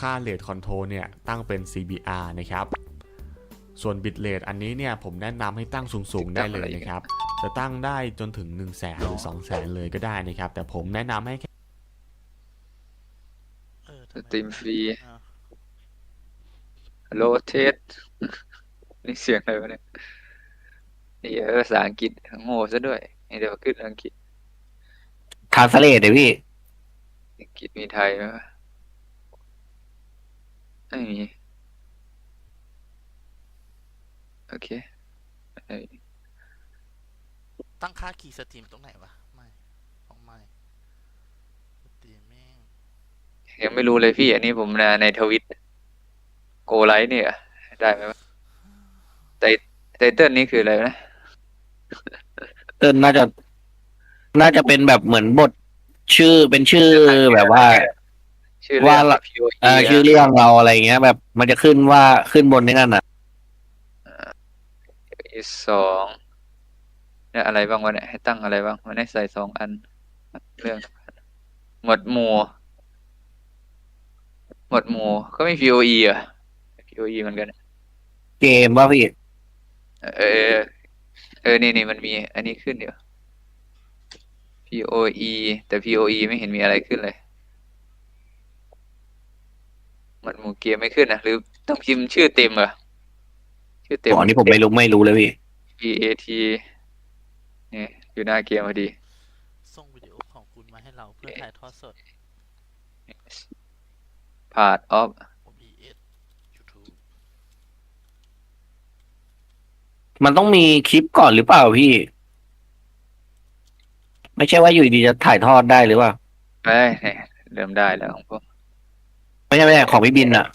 ค่า rate control เนี่ยตั้งเป็น CBR นะครับ ส่วน bit rate อันนี้เนี่ยผมแนะนำให้ตั้งสูงๆได้เลยนะครับ จะตั้งได้จนถึง 1 0 0 0 0แสนหรือ2 0 0แสนเลยก็ได้นะครับ แต่ผมแนะนำให้แค่เออสทำไมตรีมฟรีอ่าโลเทส นี่เสียงอะไรวะเนี่ยนี่เออภาษาอังกฤษโง่ซะด้วยนี่เดี๋ยวขึ้นอังกฤษทานสเลดเดี๋ยวพี่ อังกฤษมีไทยไหมวะ ไม่มีโอเคไม่มีตั้งค่าคีย์สตรีมตรงไหนวะ ไม่ของไม่สตรีมแม่งยังไม่รู้เลยพี่ อันนี้ผมนะในทวิตโกไลท์เนี่ย ได้ไหมวะไตไตเติ้ลนี้คืออะไรนะเออน่าจะ น่าจะเป็นแบบเหมือนบทชื่อเป็นชื่อแบบว่า ชื่อเรื่องว่าละ POE เอ่อชื่อเรื่องเราอะไรเงี้ย แบบมันจะขึ้นว่าขึ้นบนนี่นั่นอะอีกสองเนี่ยอะไรบ้างวะเนี่ยให้ตั้งอะไรบ้างมันให้ใส่สองอัน เรื่อง หมวดหมู่ หมวดหมู่ก็ไม่ POE อะ POE เหมือนกัน เกมว่าพี่เออ เออ นี่นี่มันมี อันนี้ขึ้นเดี๋ยว POE แต่ POE ไม่เห็นมีอะไรขึ้นเลยห มวดหมู่เกมไม่ขึ้นนะหรือต้องพิมพ์ชื่อเต็มเหรอชื่อเต็มอ๋อนี่ผมไม่รู้ไม่รู้เลยพี่ PAT นี่อยู่หน้าเกมพอดี ส่งวิดีโอของคุณมาให้เราเพื่อถ่ายทอดสด part of OBS YouTube มันต้องมีคลิปก่อนหรือเปล่าพี่ ไม่ใช่ว่าอยู่ดีๆจะถ่ายทอดได้หรือเปล่าเอ้ยเนี่ยเริ่มได้แล้วของผม ไม่ใช่ไม่ใช่ของพี่บินอะ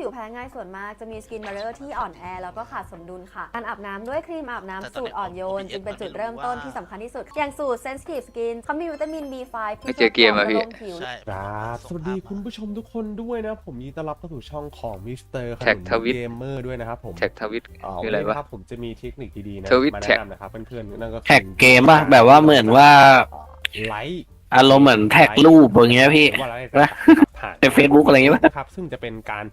ผิวแพ้ง่ายส่วนมากจะมีสกินบาร์เรอร์ที่อ่อนแอแล้วก็ขาดสมดุลค่ะ การอาบน้ำด้วยครีมอาบน้ำสูตรอ่อนโยน จึงเป็นจุดเริ่มต้นที่สำคัญที่สุด อย่างสูตร Sensitive Skin เขามีวิตามิน B5 ที่ไม่เจอเกมอะพี่ ช่วยปลอบประโลมผิว ใช่ครับสวัสดีคุณผู้ชมทุกคนด้วยนะ ผมยินดีต้อนรับเข้าสู่ช่องของมิสเตอร์แท็กทวิต เกมเมอร์ด้วยนะครับผมแท็กทวิตอ่าคือวันอะไรนี้วะนะครับผมจะมีเทคนิคดีๆนะทวิตมาแท็ก แนะนำนะครับเพื่อนๆนั่นก็คือแท็กเกมป่ะแบบว่าเหมือนว่าไลค์อารมณ์เหมือนแท็กรูปอย่างเงี้ยพี่ หรือว่าไลค์นะ ผ่าน ใน Facebook อะไรอย่างเงี้ยป่ะ นะครับซึ่งจะเป็นการ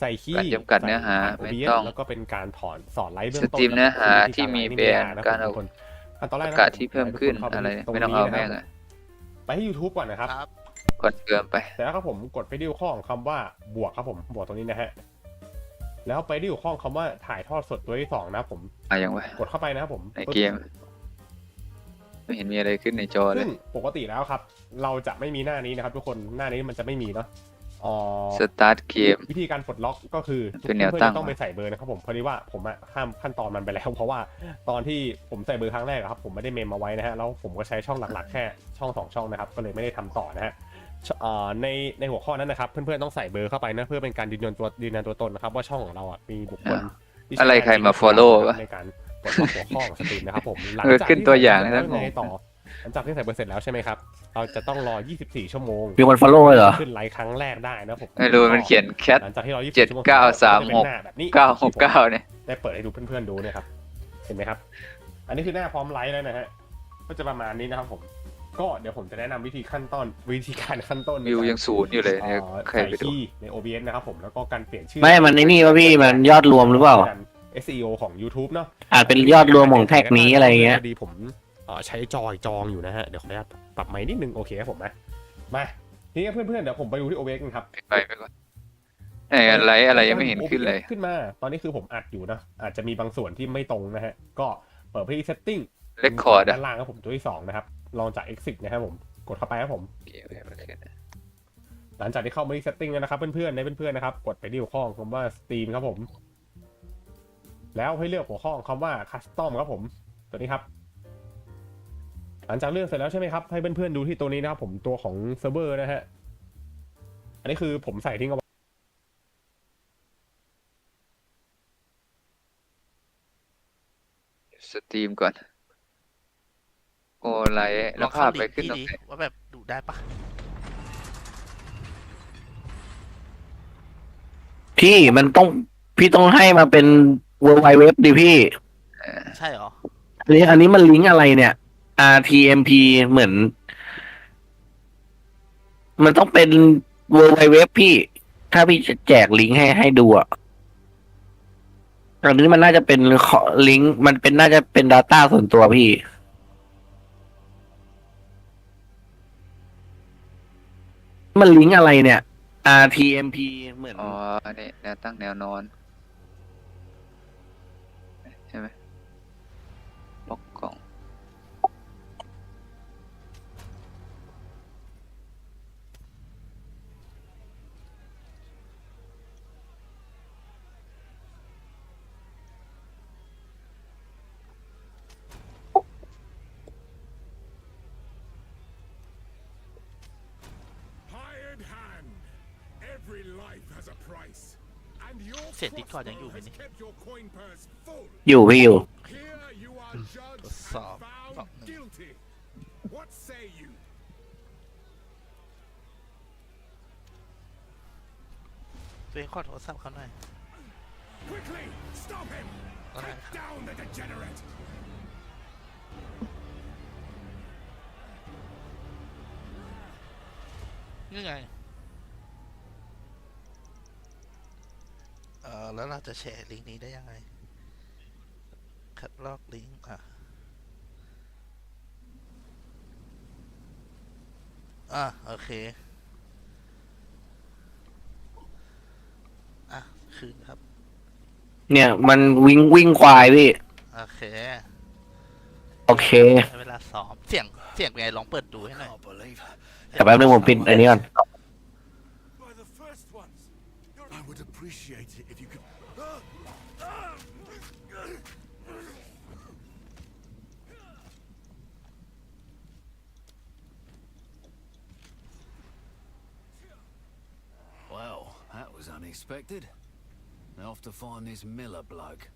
ใส่คีย์การจำกัดเนื้อหาใส่ไม่ OBS ต้องแล้วก็เป็นการถอนสอนไลค์เบื้องสต้นตรีมเนื้อหาวิธีที่มีไลค์แบนไม่ยะการเอาทุคนขั้นตอนแรกอานะกาศที่เพิ่มขึ้นให้ทุกคอะไรตรงไม่ต้องนี้เอานะแม่งครับอะไปที่ YouTube ก่อนนะครับครับกดเกิมไปแต่แล้วครับผมกดไปที่ข้อของคำว่าบวกครับผมบวกตรงนี้นะฮะแล้วไปที่ข้อคำว่าถ่ายทอดสดตัวที่สองนะครับผมอะยังวะกดเข้าไปนะครับผมในเกมไม่เห็นมีอะไรขึ้นในจอเลซึ่ยงปกติแล้วครับ เราจะไม่มีหน้านี้นะครับ ทุกคนหน้านี้มันจะไม่มีเนาะ อ๋อสตาร์ทเกม วิธีการปลดล็อกก็คือเป็นแนวเพื่อนตั้งๆต้องไปใส่เบอร์นะครับผมพอดีว่าผมอะข้ามขั้นตอนมันไปแล้ว เพราะว่าตอนที่ผมใส่เบอร์ครั้งแรกอะครับผมไม่ได้เมมมาไว้นะฮะแล้วผมก็ใช้ช่องหลักๆแค่ช่องสองช่องนะครับก็เลยไม่ได้ทำต่อนะฮะชเอ่อในในหัวข้อนั้นนะครับเพื่อนๆต้องใส่เบอร์เข้าไปนะเพื่อเป็นการยืนยันตัวยืนยันตัวตนนะครับว่าช่องของเราอะมีบุคคลที่อะไรใช้ใครมา ID follow วะในการกดล็อกหัวข้อของสตรีมนะครับผมหลังเออจากขึ้นที่ตัวอย่างใส่นะเบร์แล้วยังไงต่อ หลังจากที่ใส่เบอร์เสร็จแล้วใช่ไหมครับ เราจะต้องรอ 24 ชั่วโมงมีคน follow เลยเหรอ ขึ้นไลค์ครั้งแรกได้นะผมไม่รู้มันเขียนแคท หลังจากที่เราเจ็ดเก้าสามหกแบบนี้เก้าหกเก้าเนี่ย ได้เปิดให้ดูเพื่อนๆดูเนะครับ เห็นไหมครับ อันนี้คือหน้าพร้อมไลค์แล้วนะฮะ ก็จะประมาณนี้นะครับผม ก็เดี๋ยวผมจะแนะนำวิธีขั้นตอนวิธีการขั้นต้นวิวยังศูนย์อยู่เลยเนี่ยเอ่อใครใส่ไปดูคีย์ใน OBS นะครับผม แล้วก็การเปลี่ยนชื่อ ไม่ มันไอ้นี่วะพี่ มันยอดรวมหรือเปล่า SEO ของ YouTube เนาะ อาจเป็นยอดรวมของแท็กนี้อะไรเงี้ย พอดีผมเอ่อ ใช้จอยจองอยู่นะฮะ เดี๋ยวขออนุญาตปรับไมค์นิดนึง โอเคครับผมนะมา ทีนี้เพื่อนๆ เดี๋ยวผมไปดูที่ OBS กันครับไปไปก่อนไอ้อะไรอะไรยังไม่เห็นขึ้นเลย ขึ้นมา ตอนนี้คือผมอัดอยู่นะ อาจจะมีบางส่วนที่ไม่ตรงนะฮะ ก็เปิดไปที่ setting เรคคอร์ดอะด้านล่างครับผมตัวที่สองนะครับ ลองจาก exit นะครับผม กดเข้าไปครับผมหลังจากที่เข้ามาที่ setting แล้วนะครับ เพื่อนๆในเพื่อนๆนะครับ กดไปที่หัวข้อคำว่า steam ครับผม แล้วให้เลือกหัวข้อคำว่า custom ครับผม ตัวนี้ครับ หลังจากเลือกเสร็จแล้วใช่ไหมครับ ให้เพื่อนๆดูที่ตัวนี้นะครับผมตัวของเซิร์ฟเวอร์นะฮะ อันนี้คือผมใส่ทิ้งเอาไว้สตรีมก่อน โอ้ไลท์ลแล้อวงภาเข้าพลิไปงก์ขึ้นพี่ตรงดิไหนว่าแบบดูได้ปะพี่มันต้องพี่ต้องให้มาเป็น World Wide Web ดิพี่ ใช่เหรอ อันนี้อันนี้มันลิงก์อะไรเนี่ย RTMP เหมือน มันต้องเป็น w w w พี่ ถ้าพี่จะแจกลิงก์ให้ให้ดูอะอันนี้มันน่าจะเป็นลิงก์มันเป็นน่าจะเป็น Data ส่วนตัวพี่มันลิงก์อะไรเนี่ย RTMP เหมือน อ๋อเนี่แนวตั้งแนวนอน เสียงดิสคอร์ดยังอยู่ crossbow ไหม has นี่ kept your coin purse full. อยู่พี่อยู่ Here you are judged ทดสอบ and บอก found หนึ่ง guilty. What say you? ตัวเองขอโทรศัพท์เขาหน่อย Quickly, stop him! Alright. Cut down the degenerate! นี่ไง เออแล้วเราจะแชร์ลิงก์นี้ได้ยังไง คัดลอกลิงก์อะ อะ โอเค อะ คืนครับ เนี่ยมันวิ่งวิ่งควายพี่ โอเค โอเคให้เวลาซ้อม เสียง เสียงเป็นไงลองเปิดดูให้หน่อยแต่แป๊บนึงผมปิดอันนี้ก่อน that was unexpected. Now off to find this Miller bloke.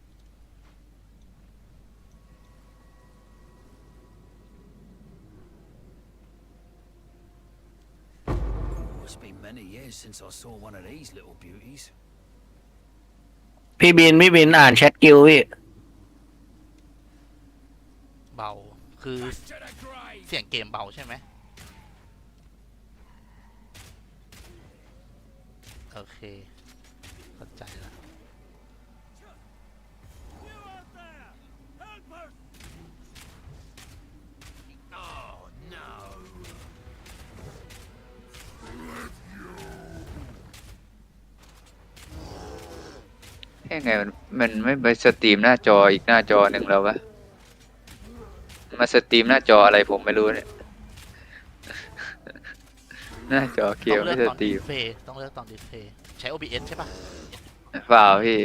Ooh, it's been many years since I saw one of these little beauties. พี่บิน พี่บินอ่านแชทกิลพี่ เบา คือ To the grave! เสียงเกมเบาใช่ไหม โอเค ยังไงมันมันไม่ไปสตรีมหน้าจออีกหน้าจอหนึ่งแล้ววะมาสตรีมหน้าจออะไรผมไม่รู้เนี่ย หน้าจอเกีต้ยอวงเลืไม่อกสตอนตรีดิมสเพย์ต้องเลือกตอนดิสเพย์ใช้ OBS ใช่ปะเปล่าพี่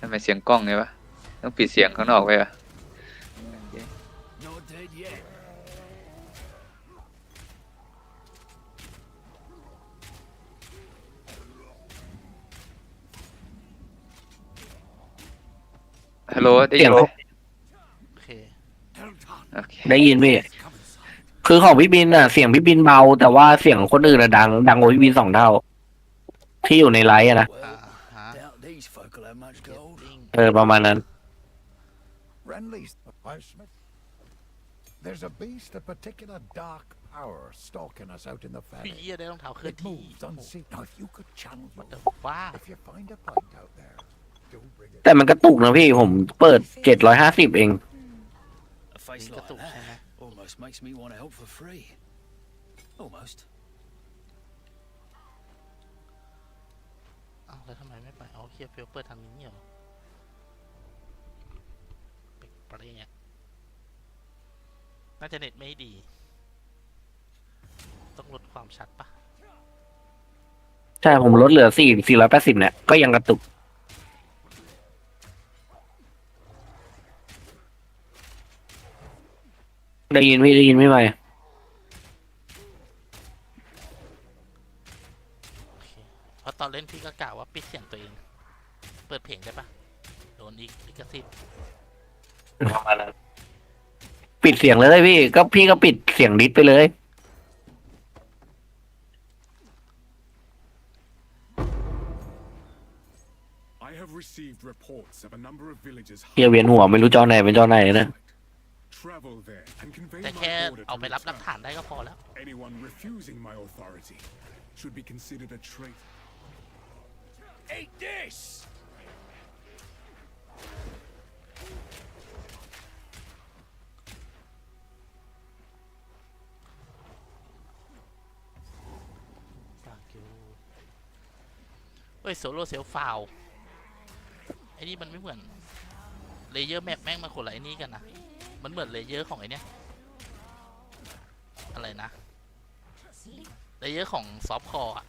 ทำไมเสียงกล้องไงวะ ต้องปิดเสียงข้างนอกไว้อะ ได้ยินเสียงไหมเขาโอเคโอเคได้ยินพี่คือของพี่บินอะ เสียงพี่บินเบา แต่ว่าเสียงคนอื่นอะดัง ดังกว่าพี่บินสองเท่า ที่อยู่ในไลฟ์อะนะอ่า Well, ฮะ doubt these folk will have much gold. ลิงเออประมาณนั้น Renly's. I'm Smith. There's a beast of particular dark power stalking us out in the พี่ valley. เยี่ยได้รองเท้าเคลื่อน It ที่ moves unseen. Now, if you could channel วั your ดเดฟ้า If you find a point out there, do bring it. แต่มันกระตุกนะพี่ผมเปิดเจ็ดร้อยห้าสิบเอง A face Linked like up, that Shanna. almost makes me want to help for free. Almost. อ้าวแล้วทำไมไม่ไปเอาเคียเฟลเปิดทางนี้เหรอเป็กปะเนี่ยน่าจะเน็ตไม่ดี ต้องลดความชัดปะใช่ผมลดเหลือสี่สี่ร้อยแปดสิบเนี่ยก็ยังกระตุก ได้ยินไม่ได้ยินไม่ไหวเพราะตอนเล่นพี่ก็กล่าวว่าปิดเสียงตัวเอง เปิดเพลงได้ปะโดนอีกลิขสิทธิ์ปิดเสียงเลยพี่ ก็พี่ก็ปิดเสียงดิสไปเลย I have เฮียเวียนหัวไม่รู้จอไหนเป็นจอไหนนะ Travel there and convey แต่ my แค่ order เอา to ไปรับหลัก return. ฐานได้ก็พอแล้ว Anyone refusing my authority should be considered a traitor. Eat this! เฮ้ยโซโล่เซลฟาวไอ้นี่มันไม่เหมือนเลเยอร์แมปแม่งมาคนละไอ้นี่กันนะ มันเหมือนเลเยอร์ของไอ้เนี้ยอะไรนะเลเยอร์ของซอฟคอร์อะ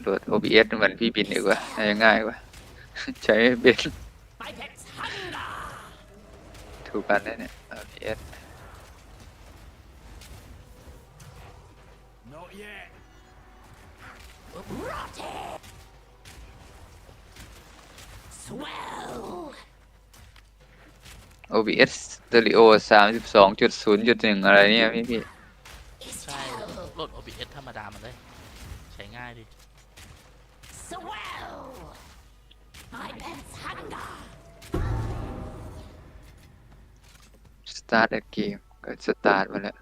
โหลด OBS เหมือนพี่บินดีกว่าน่าจะง่ายกว่า ใช้ไม่เป็นถูกกันแน่เนี่ย OBS OBS Stereo สามสิบสองจุดศูนย์จุดหนึ่งอะไรเนี่ยพี่พี่ใช่โหลด OBS ธรรมดามันเลย ใช้ง่ายดีสตาร์ทเกมก็สตาร์ทมาแล้ว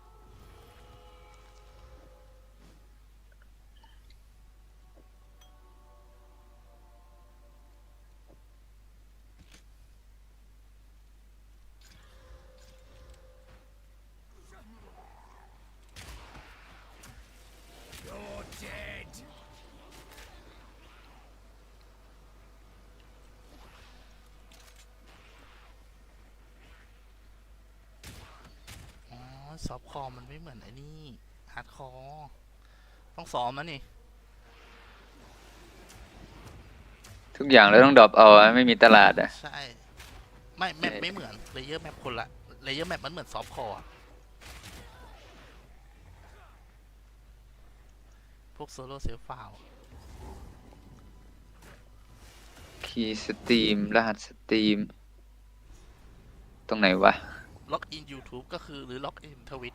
You're dead. อ๋อ ซอฟคอร์มันไม่เหมือนไอ้นี่ฮาร์ดคอร์ต้องซ้อมนะนี่ ทุกอย่างเราต้องดรอปเอาอะไม่มีตลาดอะ ใช่ ไม่แมปเอ่อไม่เหมือนเลเยอร์แมปคนละเลเยอร์แมปมันเหมือนซอฟคอร์พวกโซโล่เซลฟาวคีย์สตรีมรหัสสตรีม ตรงไหนวะ ล็อกอิน YouTube ก็คือหรือล็อกอินทวิต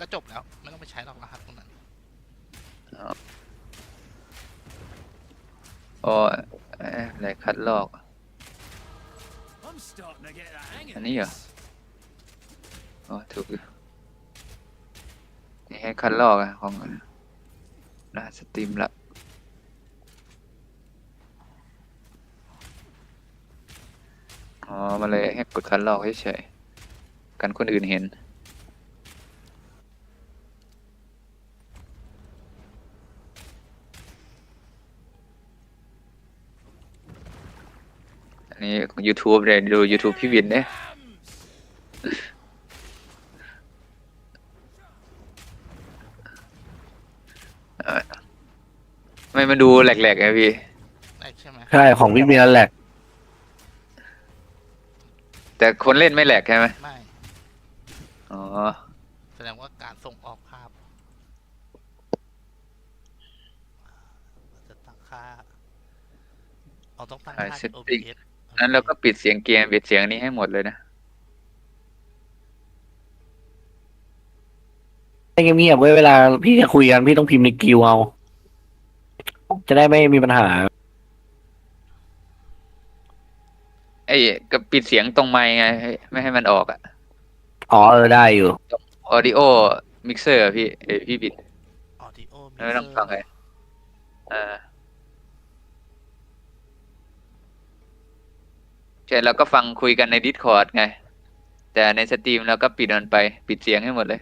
ก็จบแล้ว ไม่ต้องไปใช้หรอกรหัสตรงนั้น อ๋อเอ๊ะอะไรคัดลอก I'm starting to get the hang of Anh ấy à? this. อ๋อถูกอยู่นี่ให้คัดลอกอะของรหัสสตรีมละอ๋อมาเลยให้กดคัดลอกเฉยๆ กันคนอื่นเห็น อันนี้ของ YouTube เลยดู YouTube พี่วินเนี่ยเอ่อทำไมมันดูแหลกๆไงพี่ได้ใช่ไหมใช่ของพี่เบียร์แหลกแต่คนเล่นไม่แหลกใช่ไหม ไม่ อ๋อ แสดงว่าการส่งออกภาพจะตั้งค่าเอา ต้องตั้งค่า High ที่ setting OBS นั้นเราก็ปิดเสียงเกมปิดเสียงนี้ให้หมดเลยนะให้เงียบๆไว้เวลาพี่จะคุยกันพี่ต้องพิมพ์ในกิวเอา จะได้ไม่มีปัญหา ไอ้ก็ปิดเสียงตรงไมค์ไงให้ไม่ให้มันออกอะอ๋อเออได้อยู่ audio mixer อะพี่เอ้ยพี่บิดออดิโอไม่ต้องฟังเลยอ่า ใช่เราก็ฟังคุยกันใน Discord ไง แต่ในสตรีมเราก็ปิดมันไป ปิดเสียงให้หมดเลย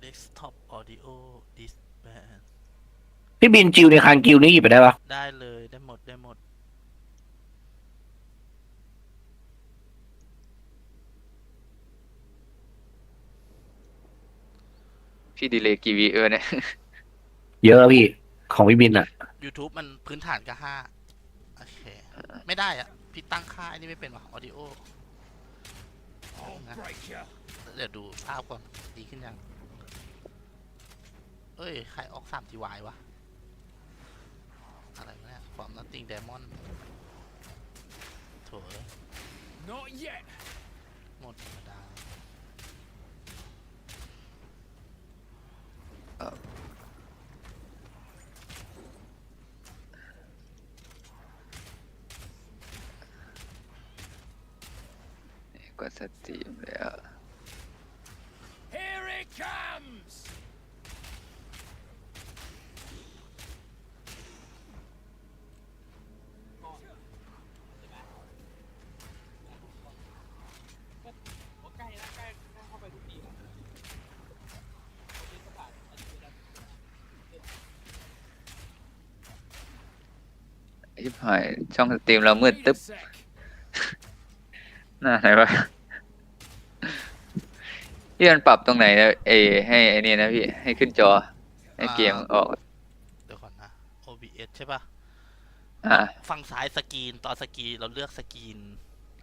เดสก์ท็อปออดิโอดิสแบนพี่บินจิวในคางกิวนี่หยิบไปได้ปะได้เลยได้หมดได้หมด พี่ดีเลยกี่วีเออเนี่ย เยอะพี่ของพี่บินอะ YouTube มันพื้นฐานก็ห้าโอเค ไม่ได้อะพี่ตั้งค่าอันนี้ไม่เป็นว่ะออดิโอ I'll break you. เดี๋ยวดูภาพก่อน ดีขึ้นยัง เอ้ย ใครออกสามทีวายวะ อะไรวะเนี่ยความ nothing diamond โถเอ้ย Not yet. หมดธรรมดา กด สตรีมแล้ว Here it comes! ชิบหายช่องสตรีมเรามืด Wait ตึ๊บ a sec. หน้าไหนวะ พี่มันปรับตรงไหนนะเอให้ไอ้นี่นะพี่ให้ขึ้นจอให้เกมออก เดี๋ยวก่อนนะ OBS ใช่ปะอ่า ฝั่งซ้ายสกรีนตอนสกรีนเราเลือกสกรีน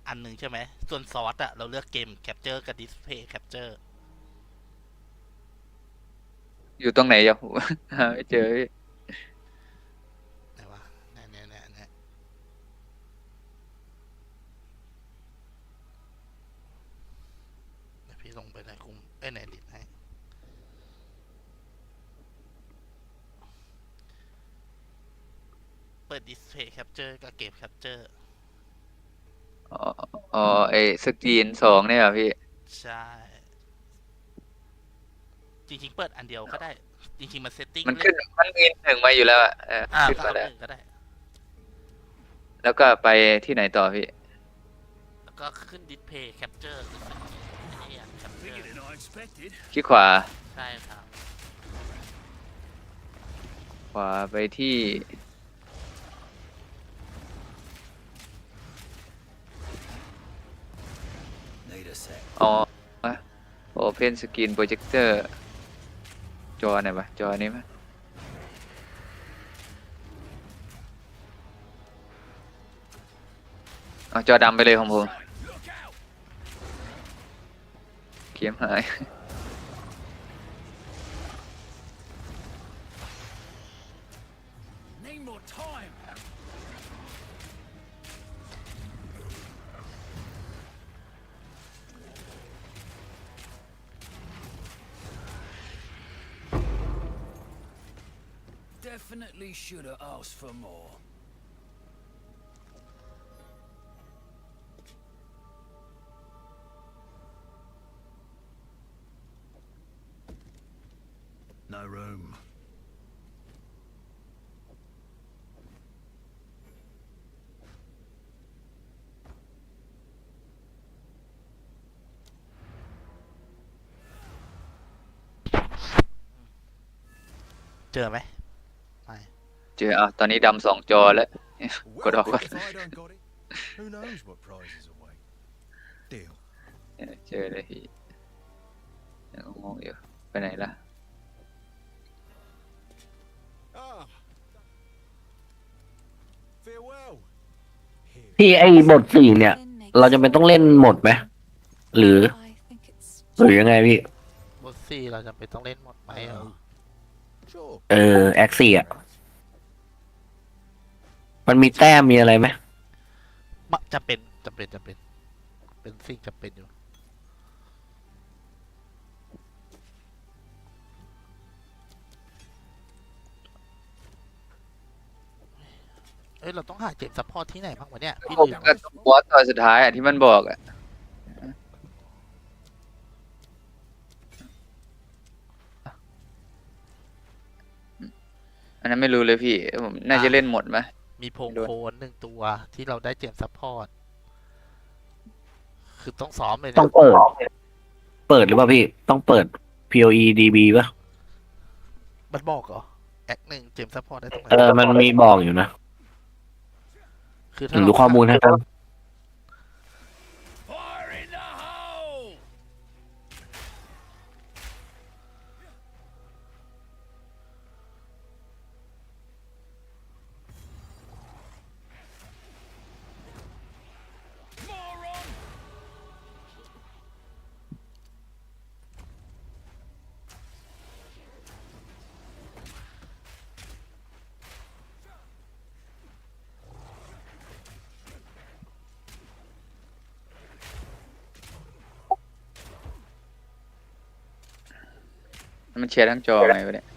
อันหนึ่งใช่ไหม ส่วนซอสอะเราเลือกเกมแคปเจอร์กับดิสเพย์แคปเจอร์อยู่ตรงไหนอย่าหูหาไม่เจอพี่ ไหนวะเนี่ยเนี่ยเนี่ยเนี่ยเดี๋ยวพี่ลงไปในกลุ่มเอ้ยในดิสให้เปิด Display Capture กับเกม Capture อ๋ออ๋อไอสกรีนสองเนี่ยเหรอพี่ ใช่ จริง ๆ เปิดอันเดียวก็ได้ จริง ๆ มันเซตติ้งมันขึ้นมันมีหนึ่งมาอยู่แล้วอะเอออ่าขึ้นก็มาเอาแล้วหนึ่งก็ได้ แล้วก็ไปที่ไหนต่อพี่ แล้วก็ขึ้น Display Capture หรือสกรีนไอ้ Bigger than I expected. ที่ขวา ใช่ครับ ขวาไปที่ Need a sec. อ๋อ Open Screen Projector จอไหนวะจอนี้มั้ยเอาจอดำไปเลยของผม เกมหาย Need more time. Definitely should have asked for more. เจอไหมไม่เจออะตอนนี้ดำสองจอแล้วกดออกก่อน If I don't got it, who knows what prizes await? Deal. เนี่ยเจอเลยพี่ยังงงอยู่ไปไหนล่ะ Ah. Farewell. Here. พี่ไอ้บทสี่เนี่ย เราจะเป็นต้องเล่นหมดไหมหรือหรือยังไงพี่ บทสี่เราจะไปต้องเล่นหมดไหมเหรอ Sure. เออแอคซี่อะ มันมีแต้มมีอะไรไหมมะจะเป็นจะเป็นจะเป็น เป็นสิ่งจะเป็นอยู่ เอ้ย เราต้องหาเจ็บซัพพอร์ตที่ไหนบ้างวะเนี่ยพี่ผมลืมก็บอสตอนสุดท้ายอะที่มันบอกอะ นนั้นไม่รู้เลยพี่ผมน่าจะเล่นหมดไหมมีโพงด้วยโคนหนึ่งตัวที่เราได้เจ็บซัพพอร์ต คือต้องซ้อมเลยต้อเนี่งยเปิด เปิดหรือเปล่าพี่ ต้องเปิด POE DB ป่ะ มันบอกเหรอ แอคหนึ่งเจ็บซัพพอร์ตได้ตรงไหนเออ มันมีบอกอยู่นะ คือถ้าถึงเรารู้ข้อมูลให้กัน Fire มันแชร์ทั้งจอไงวะเนี่ย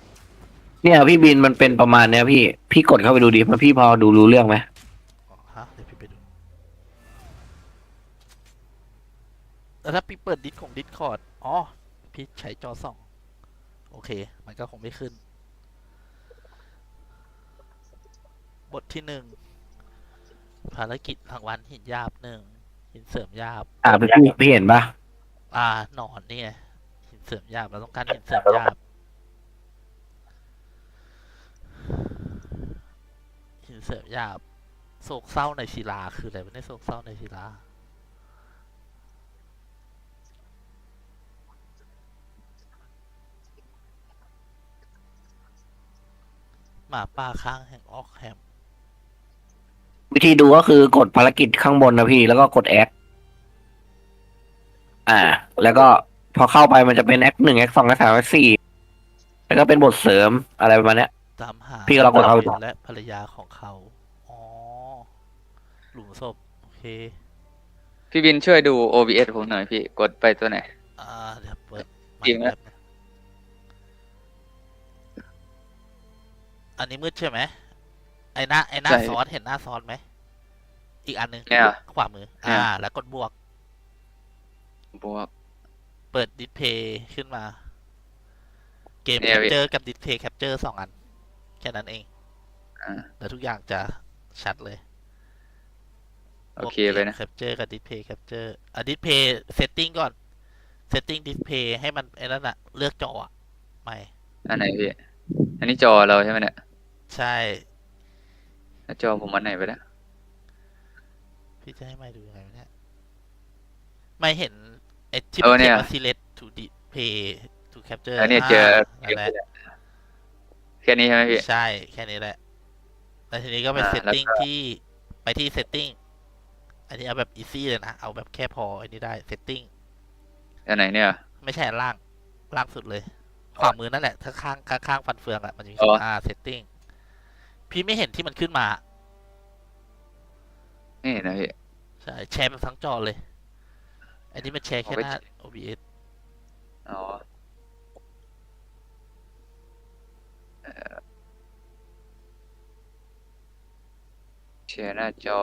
เนี่ยพี่บินมันเป็นประมาณเนี้ยพี่พี่กดเข้าไปดูดิมันพี่พอดูรู้เรื่องไหมอ๋อฮะเดี๋ยวพี่ไปดูแล้วถ้าพี่เปิดดิสของดิสคอร์ดอ๋อ พี่ใช้จอสอง โอเค มันก็คงไม่ขึ้น บทที่หนึ่ง ภารกิจรางวัลหินหยาบหนึ่งหินเสริมหยาบ อ่าพี่พี่เห็นปะอ่าหนอนนี่ไงหิ นเสริมหยาบเราต้องการหินเสริมหยาบหินเสริมหยาบโศกเศร้าในศิลาคืออะไรไม่ได้โศกเศร้าในศิลาหมาป่าข้างแห่งออกแฮมวิธีดูก็คือกดภารกิจข้างบนนะพี่ แล้วก็กดแอคอ่า แล้วก็ พอเข้าไปมันจะเป็นแอคหนึ่งแอคสองแอคสามแอคสี่แล้วก็เป็นบทเสริมอะไรประมาณเนี้ย ตามหาพี่ก็ลองกดเข้าไปดูและภรรยาของเขา อ๋อ หลุมศพ โอเค พี่บินช่วยดู OBS ผมหน่อยพี่ กดไปตัวไหน อ่า เดี๋ยวเปิดจริงนะแป๊บนึงอันนี้มืดใช่ไหม ไอ้หน้าไอ้หน้าใช่ซอสเห็นหน้าซอสไหม อีกอันหนึ่งเนี่ยขวามือ เนี่ย อ่า แล้วกดบวก บวก เปิดดิสเพย์ขึ้นมา เกมเนี่แคยปพี่ เจอร์กับดิสเพย์แคปเจอร์สองอัน แค่นั้นเอง อ่าแล้วทุกอย่างจะชัดเลยโอเคไปนะ แคปเจอร์กับดิสเพย์แคปเจอร์อะดิสเพย์เซตติ้งก่อนเซตติ้งดิสเพย์ให้มันไอ้นั่นอะเลือกจออะไม่ อันไหนพี่ อันนี้จอเราใช่ไหมเนี่ยใช่ แล้วจอผมอันไหนไปแล้วพี่จะให้ไม่ดูยังไงวะเนี่ยไม่เห็น ไอ้ที่เออมันเนี่เขียย นว่า select to display to capture อันนี้เจอนั่นแหละแค่นี้ใช่ไหมพี่ ใช่แค่นี้แหละ แล้วทีนี้ก็ไปอ่าเซตติ้งแล้วก็ ที่ไปที่เซตติ้งอันนี้เอาแบบ easy เลยนะ เอาแบบแค่พออันนี้ได้เซตติ้งอันไหนเนี่ย ไม่ใช่อันล่างล่างสุดเลย ขวามือนั่นแหละ ถ้าข้างข้างข้างฟันเฟืองอะมันจะมีอ๋อ อ่าเซตติ้งพี่ไม่เห็นที่มันขึ้นมา นี่นะพี่ ใช่แชร์แบบทั้งจอเลย อันนี้มันแชร์แค่เอาไปหน้า OBS อ๋อเอ่อแชร์หน้าจอ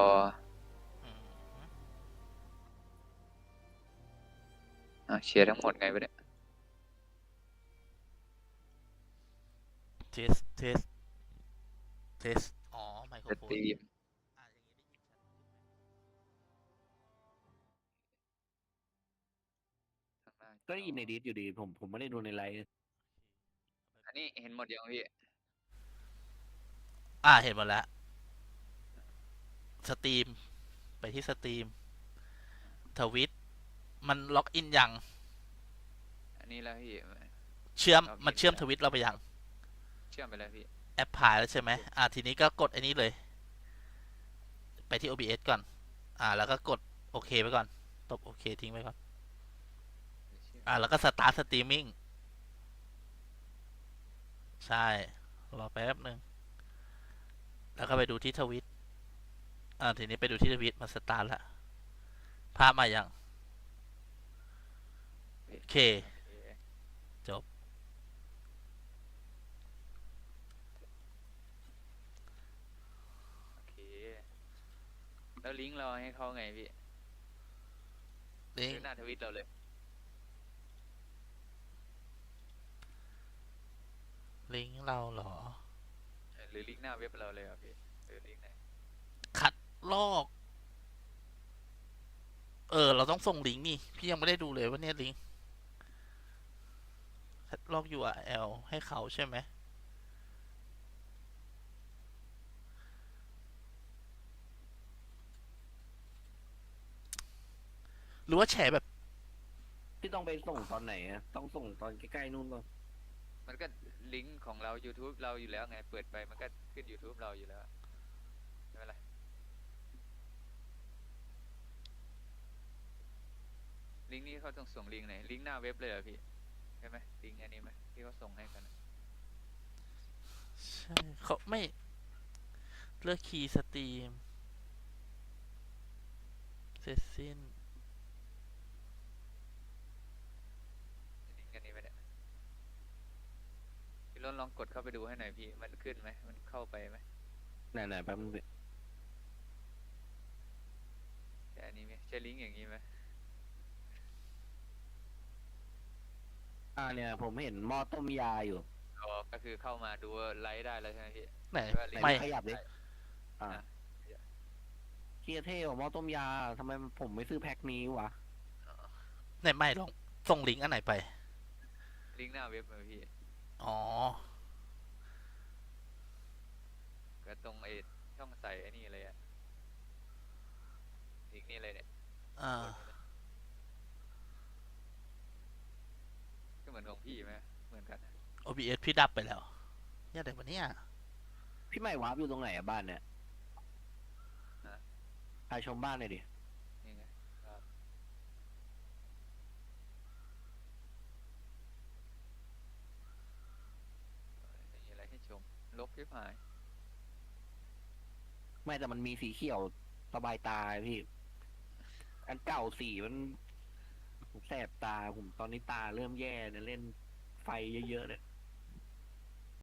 อืมอะแชร์ทั้งหมดไงวะเนี่ยเทส เทส เทส อ๋อ ไมโครสโฟตรีน ก็ได้ยินในดิสอยู่ดี ผมผมไม่ได้ดูในไลฟ์อันนี้เห็นหมดยังพี่ อ่าเห็นหมดแล้ว สตรีม ไปที่สตรีม ทวิต มันล็อกอินยัง อันนี้แล้วพี่ เชื่อม ล็อกอิน มันเชื่อมแล้วทวิตเราไปยัง เชื่อมไปแล้วพี่ แอปพลายแล้วใช่ไหมอ่าทีนี้ก็กดไอ้นี้เลย ไปที่ OBS ก่อน อ่า แล้วก็กดโอเคไปก่อน ตบโอเคทิ้งไว้ก่อน อ่าแล้วก็สตาร์ทสตรีมมิ่งใช่ รอแป๊บหนึ่ง แล้วก็ไปดูที่ทวิต อ่า ทีนี้ไปดูที่ทวิตมาสตาร์ทละ ภาพมาอย่าง โอเค จบ โอเค แล้วลิงก์เราให้เขาไงพี่ลิงหรือก์หน้าทวิตเราเลย ลิงก์เราเหรอ หรือลิงก์หน้าเว็บเราเลยครับพี่หรือลิงก์ไหนคัดลอก เออ เราต้องส่งลิงก์นี่ พี่ยังไม่ได้ดูเลยว่าเนี่ยลิงก์คัดลอก URL ให้เขาใช่ไหมหรือว่าแชร์แบบที่ต้องไปส่งตอนไหนอะต้องส่งตอนใกล้ๆนู่นป่ะ มันก็ลิงก์ของเรา YouTube เราอยู่แล้วไง เปิดไปมันก็ขึ้น YouTube เราอยู่แล้วใช่ไหมล่ะลิงก์นี้เขาต้องส่งลิงก์ไหนลิงก์หน้าเว็บเลยเหรอพี่ใช่ไหมลิงก์อันนี้ไหมที่เขาส่งให้กันใช่เขาไม่เลือกคีย์สตรีม เสร็จสิ้น ลิงก์อันนี้ไหมเนี่ย พี่ล้นลองกดเข้าไปดูให้หน่อยพี่ มันขึ้นไหม มันเข้าไปไหมไหนๆแป๊บนึงพี่ใช่อันนี้ไหมใช่ลิงก์อย่างนี้ไหมอ่าเนี่ย ผมเห็นหม้อต้มยาอยู่ อ๋อก็คือเข้ามาดูไลฟ์ได้แล้วใช่ไหมพี่ ไหนว่าลิงก์ไม่ ขยับดิอ่าอะเทียเท่กว่าหม้อต้มยาทำไมผมไม่ซื้อแพ็คนี้วะไหนไม่ลองส่งลิงก์อันไหนไป ลิงก์หน้าเว็บเลยพี่ อ๋อ ก็ตรงไอ้ช่องใส่ไอ้นี่เลยอะลิงก์นี่เลยเนี่ยอ่า ก็เหมือนของพี่ไหมเหมือนกัน OBS พี่ดับไปแล้ว เนี่ยเดี๋ยววันเนี้ยพี่ใหม่วาร์ปอยู่ตรงไหนอะบ้านเนี่ยฮะ พาชมบ้านหน่อยดิ นี่ไงครับไม่มีอะไรให้ชม ลกที่หายไม่แต่มันมีสีเขียวสบายตาพี่ อันเก่าสีมันแสบตาผมตอนนี้ตาเริ่มแย่เนี่ยเล่นไฟเยอะๆเนี่ย